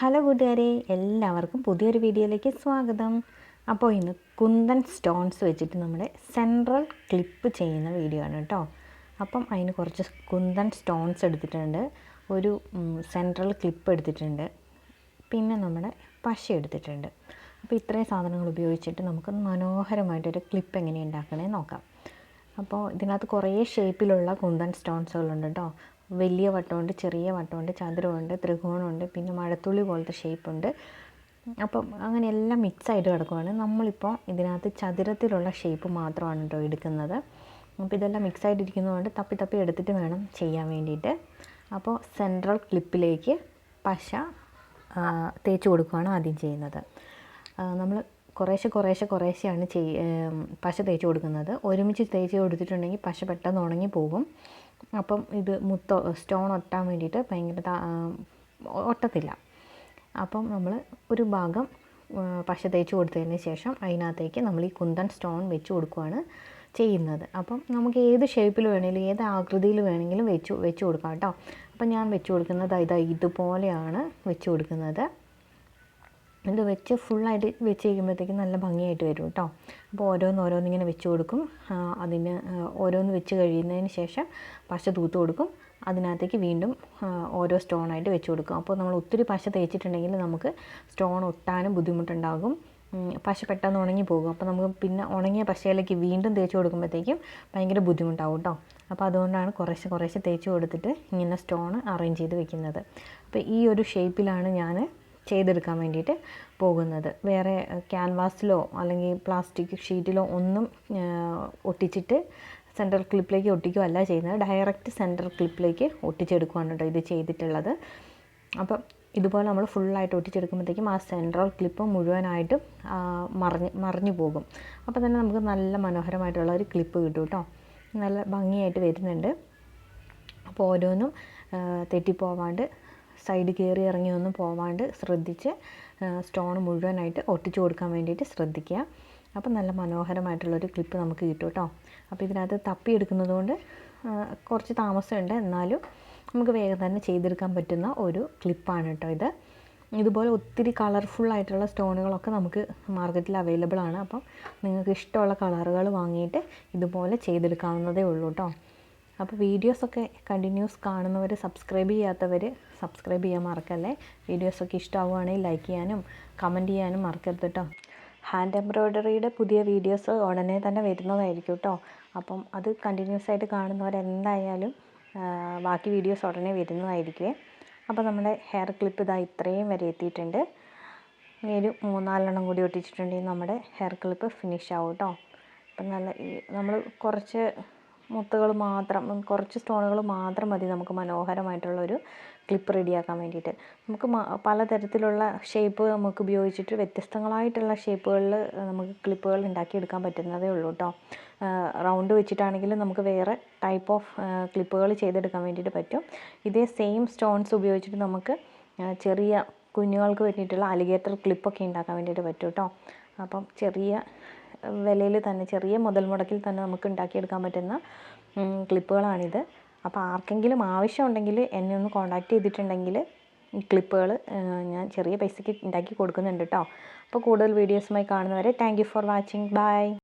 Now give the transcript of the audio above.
Hello കൂട്ടുകാരെ എല്ലാവർക്കും പുതിയൊരു വീഡിയോയിലേക്ക് സ്വാഗതം. അപ്പോൾ ഇന്ന് കുന്തൻ സ്റ്റോൺസ് വെച്ചിട്ട് നമ്മുടെ സെൻട്രൽ ക്ലിപ്പ് ചെയ്യുന്ന വീഡിയോ ആണ് കേട്ടോ. അപ്പം അതിന് കുറച്ച് കുന്തൻ സ്റ്റോൺസ് എടുത്തിട്ടുണ്ട്. ഒരു സെൻട്രൽ ക്ലിപ്പ് എടുത്തിട്ടുണ്ട്. പിന്നെ നമ്മുടെ പശ എടുത്തിട്ടുണ്ട്. അപ്പോൾ ഇത്രയും സാധനങ്ങൾ ഉപയോഗിച്ചിട്ട് നമുക്ക് മനോഹരമായിട്ടൊരു ക്ലിപ്പ് എങ്ങനെ ഉണ്ടാക്കണേ നോക്കാം. അപ്പോൾ ഇതിനകത്ത് കുറേ ഷേപ്പിലുള്ള കുന്തൻ സ്റ്റോൺസുകളുണ്ട് കേട്ടോ. വലിയ വട്ടമുണ്ട് ചെറിയ വട്ടമുണ്ട് ചതുരമുണ്ട് ത്രികോണമുണ്ട് പിന്നെ മഴത്തുള്ളി പോലത്തെ ഷേപ്പുണ്ട് അപ്പം അങ്ങനെ എല്ലാം മിക്സ് ആയിട്ട് കിടക്കുവാണ്. നമ്മളിപ്പോൾ ഇതിനകത്ത് ചതുരത്തിലുള്ള ഷേപ്പ് മാത്രമാണ് കേട്ടോ എടുക്കുന്നത്. അപ്പോൾ ഇതെല്ലാം മിക്സ് ആയിട്ടിരിക്കുന്നതുകൊണ്ട് തപ്പി തപ്പി എടുത്തിട്ട് വേണം ചെയ്യാൻ വേണ്ടിയിട്ട്. അപ്പോൾ സെൻട്രൽ ക്ലിപ്പിലേക്ക് പശ തേച്ച് കൊടുക്കുകയാണ് ആദ്യം ചെയ്യുന്നത്. നമ്മൾ കുറേശ്ശെ കുറേശ്ശെ കുറേശ്ശെയാണ് ചെയ് പശ തേച്ച് കൊടുക്കുന്നത്. ഒരുമിച്ച് തേച്ച് കൊടുത്തിട്ടുണ്ടെങ്കിൽ പശ പെട്ടെന്ന് ഉണങ്ങി പോകും അപ്പം ഇത് മുത്ത സ്റ്റോൺ ഒട്ടാൻ വേണ്ടിയിട്ട് ഭയങ്കര ഒട്ടത്തില്ല. അപ്പം നമ്മൾ ഒരു ഭാഗം പശ തേച്ച് കൊടുത്തതിന് ശേഷം അതിനകത്തേക്ക് നമ്മൾ ഈ കുന്തൻ സ്റ്റോൺ വെച്ച് കൊടുക്കുകയാണ് ചെയ്യുന്നത്. അപ്പം നമുക്ക് ഏത് ഷേപ്പിൽ വേണമെങ്കിലും ഏത് ആകൃതിയിൽ വേണമെങ്കിലും വെച്ച് വെച്ച് കൊടുക്കാം കേട്ടോ. അപ്പം ഞാൻ വെച്ച് കൊടുക്കുന്നത് ഇതാ ഇതുപോലെയാണ് വെച്ച് കൊടുക്കുന്നത്. ഇത് വെച്ച് ഫുള്ളായിട്ട് വെച്ച് കഴിയുമ്പോഴത്തേക്കും നല്ല ഭംഗിയായിട്ട് വരും കേട്ടോ അപ്പോൾ ഓരോന്ന് ഓരോന്നിങ്ങനെ വെച്ച് കൊടുക്കും. അതിന് ഓരോന്ന് വെച്ച് കഴിയുന്നതിന് ശേഷം പശ തൂത്ത് കൊടുക്കും. അതിനകത്തേക്ക് വീണ്ടും ഓരോ സ്റ്റോണായിട്ട് വെച്ച് കൊടുക്കും. അപ്പോൾ നമ്മൾ ഒത്തിരി പശ തേച്ചിട്ടുണ്ടെങ്കിൽ നമുക്ക് സ്റ്റോൺ ഒട്ടാനും ബുദ്ധിമുട്ടുണ്ടാകും. പശ പെട്ടെന്ന് ഉണങ്ങി പോകും. അപ്പോൾ നമുക്ക് പിന്നെ ഉണങ്ങിയ പശയിലേക്ക് വീണ്ടും തേച്ച് കൊടുക്കുമ്പോഴത്തേക്കും ഭയങ്കര ബുദ്ധിമുട്ടാവും കേട്ടോ അപ്പോൾ അതുകൊണ്ടാണ് കുറേശ്ശെ കുറേശ്ശെ തേച്ച് കൊടുത്തിട്ട് ഇങ്ങനെ സ്റ്റോൺ അറേഞ്ച് ചെയ്ത് വെക്കുന്നത്. അപ്പോൾ ഈ ഒരു ഷേപ്പിലാണ് ഞാൻ ചെയ്തെടുക്കാൻ വേണ്ടിയിട്ട് പോകുന്നത്. വേറെ ക്യാൻവാസിലോ അല്ലെങ്കിൽ പ്ലാസ്റ്റിക് ഷീറ്റിലോ ഒന്നും ഒട്ടിച്ചിട്ട് സെൻട്രൽ ക്ലിപ്പിലേക്ക് ഒട്ടിക്കുകയല്ല ചെയ്യുന്നത്. ഡയറക്റ്റ് സെൻട്രൽ ക്ലിപ്പിലേക്ക് ഒട്ടിച്ചെടുക്കുകയാണ് കേട്ടോ ഇത് ചെയ്തിട്ടുള്ളത്. അപ്പം ഇതുപോലെ നമ്മൾ ഫുള്ളായിട്ട് ഒട്ടിച്ചെടുക്കുമ്പോഴത്തേക്കും ആ സെൻട്രൽ ക്ലിപ്പ് മുഴുവനായിട്ടും മറിഞ്ഞ് മറിഞ്ഞു പോകും. അപ്പോൾ തന്നെ നമുക്ക് നല്ല മനോഹരമായിട്ടുള്ള ഒരു ക്ലിപ്പ് കിട്ടും കേട്ടോ നല്ല ഭംഗിയായിട്ട് വരുന്നുണ്ട്. അപ്പോൾ ഓരോന്നും തെറ്റിപ്പോവാണ്ട് സൈഡ് കയറി ഇറങ്ങിയൊന്നും പോവാണ്ട് ശ്രദ്ധിച്ച് സ്റ്റോൺ മുഴുവനായിട്ട് ഒട്ടിച്ചു കൊടുക്കാൻ വേണ്ടിയിട്ട് ശ്രദ്ധിക്കുക. അപ്പം നല്ല മനോഹരമായിട്ടുള്ളൊരു ക്ലിപ്പ് നമുക്ക് കിട്ടും കേട്ടോ. അപ്പോൾ ഇതിനകത്ത് തപ്പി എടുക്കുന്നത് കൊണ്ട് കുറച്ച് താമസമുണ്ട്. എന്നാലും നമുക്ക് വേഗം തന്നെ ചെയ്തെടുക്കാൻ പറ്റുന്ന ഒരു ക്ലിപ്പാണ് കേട്ടോ ഇത്. ഇതുപോലെ ഒത്തിരി കളർഫുൾ ആയിട്ടുള്ള സ്റ്റോണുകളൊക്കെ നമുക്ക് മാർക്കറ്റിൽ അവൈലബിൾ ആണ്. അപ്പം നിങ്ങൾക്ക് ഇഷ്ടമുള്ള കളറുകൾ വാങ്ങിയിട്ട് ഇതുപോലെ ചെയ്തെടുക്കാവുന്നതേ ഉള്ളൂ കേട്ടോ. അപ്പോൾ വീഡിയോസൊക്കെ കണ്ടിന്യൂസ് കാണുന്നവർ സബ്സ്ക്രൈബ് ചെയ്യാത്തവർ സബ്സ്ക്രൈബ് ചെയ്യാൻ മറക്കല്ലേ? വീഡിയോസൊക്കെ ഇഷ്ടമാവുകയാണെങ്കിൽ ലൈക്ക് ചെയ്യാനും കമന്റ് ചെയ്യാനും മറക്കരുത് കേട്ടോ ഹാൻഡ് എംബ്രോയ്ഡറിയുടെ പുതിയ വീഡിയോസ് ഉടനെ തന്നെ വരുന്നതായിരിക്കും കേട്ടോ അപ്പം അത് കണ്ടിന്യൂസ് ആയിട്ട് കാണുന്നവരെന്തായാലും ബാക്കി വീഡിയോസ് ഉടനെ വരുന്നതായിരിക്കുമേ അപ്പോൾ നമ്മുടെ ഹെയർ ക്ലിപ്പ് ഇതാ ഇത്രയും വരെ എത്തിയിട്ടുണ്ട്. ഒരു മൂന്നാലെണ്ണം കൂടി ഒട്ടിച്ചിട്ടുണ്ടെങ്കിൽ നമ്മുടെ ഹെയർ ക്ലിപ്പ് ഫിനിഷ് ആവും കേട്ടോ അപ്പം നല്ല നമ്മൾ കുറച്ച് മുത്തുകൾ മാത്രം കുറച്ച് സ്റ്റോണുകൾ മാത്രം മതി നമുക്ക് മനോഹരമായിട്ടുള്ളൊരു ക്ലിപ്പ് റെഡിയാക്കാൻ വേണ്ടിയിട്ട്. നമുക്ക് പലതരത്തിലുള്ള ഷേപ്പ് നമുക്ക് ഉപയോഗിച്ചിട്ട് വ്യത്യസ്തങ്ങളായിട്ടുള്ള ഷേപ്പുകളിൽ നമുക്ക് ക്ലിപ്പുകൾ ഉണ്ടാക്കിയെടുക്കാൻ പറ്റുന്നതേ ഉള്ളൂ കേട്ടോ റൗണ്ട് വെച്ചിട്ടാണെങ്കിലും നമുക്ക് വേറെ ടൈപ്പ് ഓഫ് ക്ലിപ്പുകൾ ചെയ്തെടുക്കാൻ വേണ്ടിയിട്ട് പറ്റും. ഇതേ സെയിം സ്റ്റോൺസ് ഉപയോഗിച്ചിട്ട് നമുക്ക് ചെറിയ കുഞ്ഞുങ്ങൾക്ക് വേണ്ടിയിട്ടുള്ള അലിഗേറ്റർ ക്ലിപ്പൊക്കെ ഉണ്ടാക്കാൻ വേണ്ടിയിട്ട് പറ്റും കേട്ടോ അപ്പം ചെറിയ വിലയിൽ തന്നെ ചെറിയ മുതൽ മുടക്കിൽ തന്നെ നമുക്ക് ഉണ്ടാക്കിയെടുക്കാൻ പറ്റുന്ന ക്ലിപ്പുകളാണിത്. അപ്പോൾ ആർക്കെങ്കിലും ആവശ്യമുണ്ടെങ്കിൽ എന്നെ ഒന്ന് കോൺടാക്റ്റ് ചെയ്തിട്ടുണ്ടെങ്കിൽ ഈ ക്ലിപ്പുകൾ ഞാൻ ചെറിയ പൈസയ്ക്ക് ഉണ്ടാക്കി കൊടുക്കുന്നുണ്ട് കേട്ടോ അപ്പോൾ കൂടുതൽ വീഡിയോസുമായി കാണുന്നവരെ താങ്ക് ഫോർ വാച്ചിങ് ബൈ